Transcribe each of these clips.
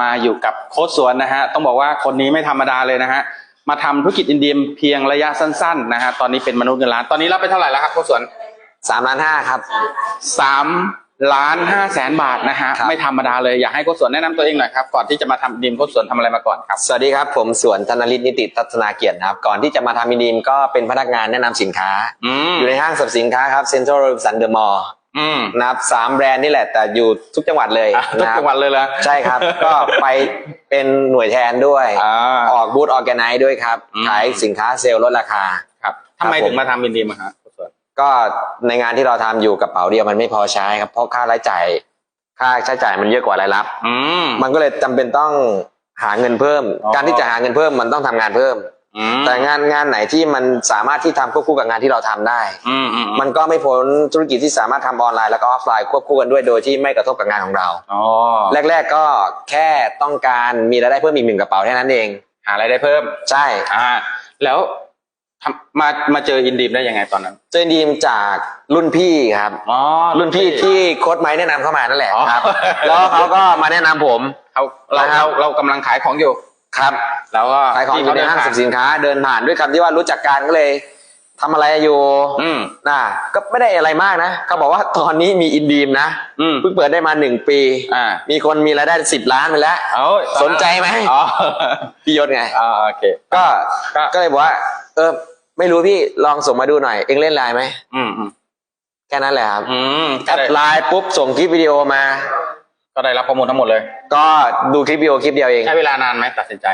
มาอยู่กับโค้ชสวนนะฮะต้องบอกว่าคนนี้ไม่ธรรมดาเลยนะฮะมาทำธุรกิจอินเดียเพียงระยะสั้นๆนะฮะตอนนี้เป็นมนุษย์เงินล้านตอนนี้รับไปเท่าไหร่แล้วครับโค้ชสวนสามล้านห้าครับสามล้านห้าแสนบาทนะฮะครับไม่ธรรมดาเลยอยากให้โค้ชสวนแนะนำตัวเองหน่อยครับก่อนที่จะมาทำอินเดียโค้ชสวนทำอะไรมาก่อนครับสวัสดีครับผมสวนธนฤทธิ์นิติทัศนาเกียรตินะครับก่อนที่จะมาทำอินดีมก็เป็นพนักงานแนะนำสินค้าอืมอยู่ในห้างสรรพสินค้าครับเซ็นทรัลสันเดอร์มอล อืม นะครับสามแบรนด์นี่แหละ แต่อยู่ทุกจังหวัดเลยอะทุกนะครับจังหวัดเลยเหรอ ใช่ครับ ก็ไปเป็นหน่วยแทนด้วย อ่า ออกบูธออแกไนซ์ด้วยครับ อืม ขายสินค้าเซลล์ลดราคา ครับทำไมครับผมถึงมาทำอินเดียมาฮะโค้ชสวนก็ในงานที่เราทำอยู่กระเป๋าเดียวมันไม่พอใช้ครับ เพราะค่ารายจ่ายค่าใช้จ่ายมันเยอะกว่ารายรับ อืม มันก็เลยจำเป็นต้องหาเงินเพิ่ม อ๋อ การที่จะหาเงินเพิ่มมันต้องทำงานเพิ่มอืม แต่งานงานไหนที่มันสามารถที่ทำควบคู่กับงานที่เราทำได้อืมอืมมันก็ไม่พ้นธุรกิจที่สามารถทำออนไลน์แล้วก็ออฟไลน์ควบคู่กันด้วยโดยที่ไม่กระทบกับงานของเราอ๋อแรก ๆก็แค่ต้องการมีรายได้เพิ่มอีกหนึ่งกระเป๋าแค่นั้นเอง หารายได้เพิ่มใช่อ่าแล้วทำมามาเจออินดีมได้ยังไงตอนนั้น เจอดีมจากรุ่นพี่ครับอ๋อรุ่นพี่ที่โค้ดไม้แนะนำเข้ามานั่นแหละอ๋อครับ แล้วเขาก็มาแนะนำผมเขาเรานะครับเราเรากำลังขายของอยู่ ครับแล้วก็ขายของอยู่ในห้างสรรพสินค้าเดินผ่านด้วยคำที่ว่ารู้จักกันก็เลยทำอะไรอยู่อืมน่ะก็ไม่ได้อะไรมากนะเขาบอกว่าตอนนี้มีอินดีมนะอืมเพิ่งเปิดได้มาหนึ่งปีอ่ามีคนมีรายได้สิบล้านไปแล้วเอาตอสนใจไหมอ๋อพี่ยศไงอ่าโอเคก็ก็ก็เลยบอกว่า เออ ไม่รู้พี่ลองส่งมาดูหน่อย เอ็งเล่นไลน์ไหมอืมอืมแค่นั้นแหละครับอืมแอก็ดได้ไลน์ปุ๊บส่งคลิปวิดีโอมา ก็ได้รับข้อมูลทั้งหมดเลย ก็ดูคลิปวิดีโอคลิปเดียวเองใช้เวลานานไหมตัดสินใจ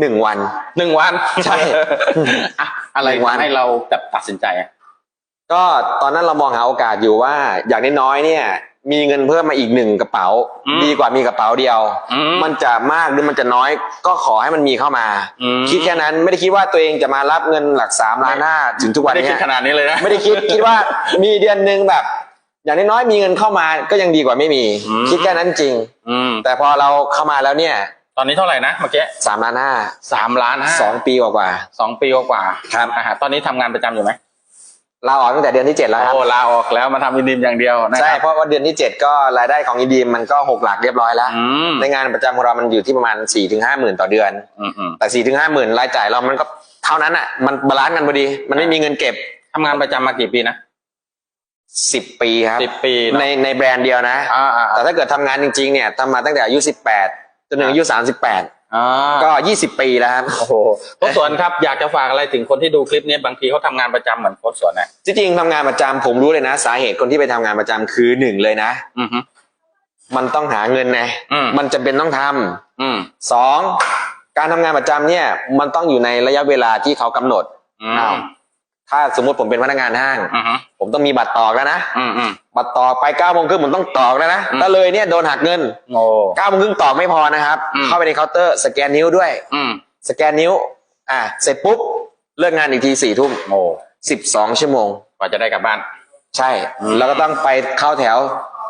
หนึ่งวัน หนึ่งวันใช่อะอะไรหนึ่งวันทำให้เราแบบตัดสินใจอะก็ตอนนั้นเรามองหาโอกาสอยู่ว่า อย่างน้อยๆเนี่ย มีเงินเพิ่มมาอีกหนึ่งกระเป๋า ดีกว่ามีกระเป๋าเดียว อืม มันจะมากหรือมันจะน้อย ก็ขอให้มันมีเข้ามา อืม คิดแค่นั้นไม่ได้คิดว่าตัวเองจะมารับเงินหลักสามล้านห้าถึงทุกวันไม่ได้คิเนี้ดยขนาดนี้เลยนะ ไม่ได้คิดคิดว่ามีเดือนหนึ่งแบบ อย่างน้อยๆมีเงินเข้ามาก็ยังดีกว่าไม่มี อืม คิดแค่นั้นจริง อืม แต่พอเราเข้ามาแล้วเนี่ยตอนนี้เท่าไหร่นะเมื่อกี้สามล้านห้าสามล้านห้าสองปีกว่าสองปีกว่าครับอ่าฮะตอนนี้ทำงานประจำอยู่ไหมๆเราออกตั้งแต่เดือนที่เจ็ดแล้วครับ โอ้ลาออกแล้วมาทำอินดีมอย่างเดียวนะคใช่ รับเพราะว่าเดือนที่เจ็ดก็รายได้ของอีดีมมันก็หกหลักเรียบร้อยแล้ว อืมในงานประจำของเรามันอยู่ที่ประมาณสี่ถึงห้าหมื่นต่อเดือน อืมอืมแต่สี่ถึงห้าหมื่นรายจ่ายเรามันก็เท่านั้นอะ มันบาลานซ์กันพอดี มันไม่มีเงินเก็บทำงานประจำมากี่ปีนะ สิบปีครับสิบปีเนอะในในแบรนด์เดียวนะ อ่าอ่าแต่ถ้าเกิดทำงานจริงๆเนี่ยทำมาตั้งแต่อายุสิบแปดจนถึงอายุสามสิบแปดอ่าก็ยี่สิบปีแล้วครับ โอ้โหโค้ชสวนครับอยากจะฝากอะไรถึงคนที่ดูคลิปนี้บางทีเขาทำงานประจำเหมือนโค้ชสวนนะจริงๆทำงานประจำผมรู้เลยนะ สาเหตุคนที่ไปทำงานประจำคือหนึ่งเลยนะ อือฮึ มันต้องหาเงินไงอืม มันจำเป็นต้องทำอืม สองการทำงานประจำเนี่ย มันต้องอยู่ในระยะเวลาที่เขากำหนดอือ้าวม ถ้าสมมติผมเป็นพนักงานห้างอือฮึผมต้องมีบัตรตอกแล้วนะอืมอืมบัตรตอกไปเก้าโมงครึ่งผมต้องตอกแล้วนะอืมถ้าเลยเนี่ยโดนหักเงินโง่เก้าโมงครึ่งตอกไม่พอนะครับอืมเข้าไปในเคาน์เตอร์สแกนนิ้วด้วยอืมสแกนนิ้ว อ่า เสร็จปุ๊บเลิกงานอีกทีสี่ทุ่มโง่สิบสองชั่วโมงกว่าจะได้กลับบ้าน ใช่ แล้วก็ต้องไปเข้าแถว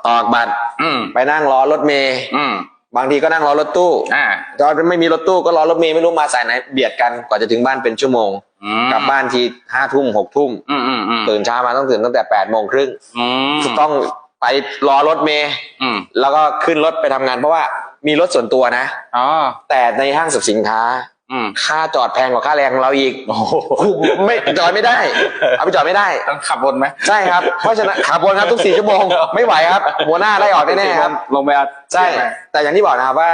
ตอกบัตรอืมไปนั่งรอรถเมย์อืมบางทีก็นั่งรอรถตู้อ่าตอนไม่มีรถตู้ก็รอรถเมย์ไม่รู้มาสายไหนเบียดกันกว่าจะถึงบ้านเป็นชั่วโมงอืม กลับบ้านทีห้าทุ่มหกทุ่มอืมอืมอืมตื่นเช้ามาต้องตื่นตั้งแต่แปดโมงครึ่งอืมต้องไปรอรถเมย์อืมแล้วก็ขึ้นรถไปทำงานเพราะว่ามีรถส่วนตัวนะอ๋อแต่ในห้างสรรพสินค้าอืมค่าจอดแพงกว่าค่าแรงของเราอีกโอ้โหไม่จอดไม่ได้ เอาไปจอดไม่ได้ต้องขับวนไหมใช่ครับเพราะฉะนั้นขับวนครับทุกสี่ชั่วโมงไม่ไหวครับหัวหน้าไล่ออกแน่ๆครับลงไปอัดใช่แต่อย่างที่บอกนะครับว่า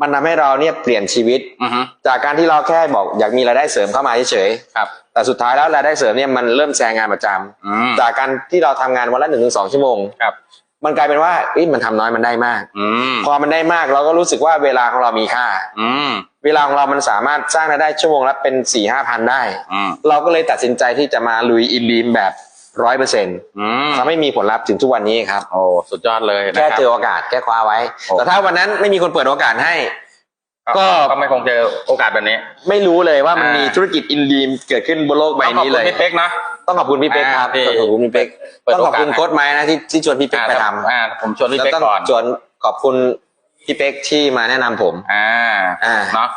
มันทำให้เราเนี่ยเปลี่ยนชีวิต อือฮึจากการที่เราแค่บอกอยากมีรายได้เสริมเข้ามาเฉยครับ ๆแต่สุดท้ายแล้วรายได้เสริมเนี่ยมันเริ่มแซงงานประจำอืม จากการที่เราทำงานวันละหนึ่งถึงสองชั่วโมงครับ มันกลายเป็นว่าเอ้ยมันทำน้อยมันได้มาก อืมพอมันได้มากเราก็รู้สึกว่าเวลาของเรามีค่า อืมเวลาของเรามันสามารถสร้างรายได้ชั่วโมงละเป็นสี่ห้าพันได้ อืม เราก็เลยตัดสินใจที่จะมาลุยอินดีมแบบ ร้อยเปอร์เซ็นต์อืมทำให้มีผลลัพธ์ถึงทุกวันนี้ครับโอ้สุดยอดเลยนะแค่ครับเจอโอกาสแค่คว้าไว้โอ้แต่ถ้าวันนั้นไม่มีคนเปิดโอกาสให้ ก็ก็ไม่คงเจอโอกาสแบบนี้ ไม่รู้เลยว่ามันอ่ามีมีธุรกิจอินดีมเกิดขึ้นบนโลกใบนี้เลยต้องขอบคุณพี่เป๊กนะต้องขอบคุณพี่เป๊กครับอ่าที่ต้องขอบคุณพี่เป๊กเปิดต้องขอบคุณโอกาสให้โค้ดไม้นะที่ที่ชวนพี่เป๊กไปทำอ่าผมชวนพี่แล้วเป๊กต้องก่อนชวนขอบคุณพี่เป๊กที่มาแนะนำผม อ่า อ่าเนาะ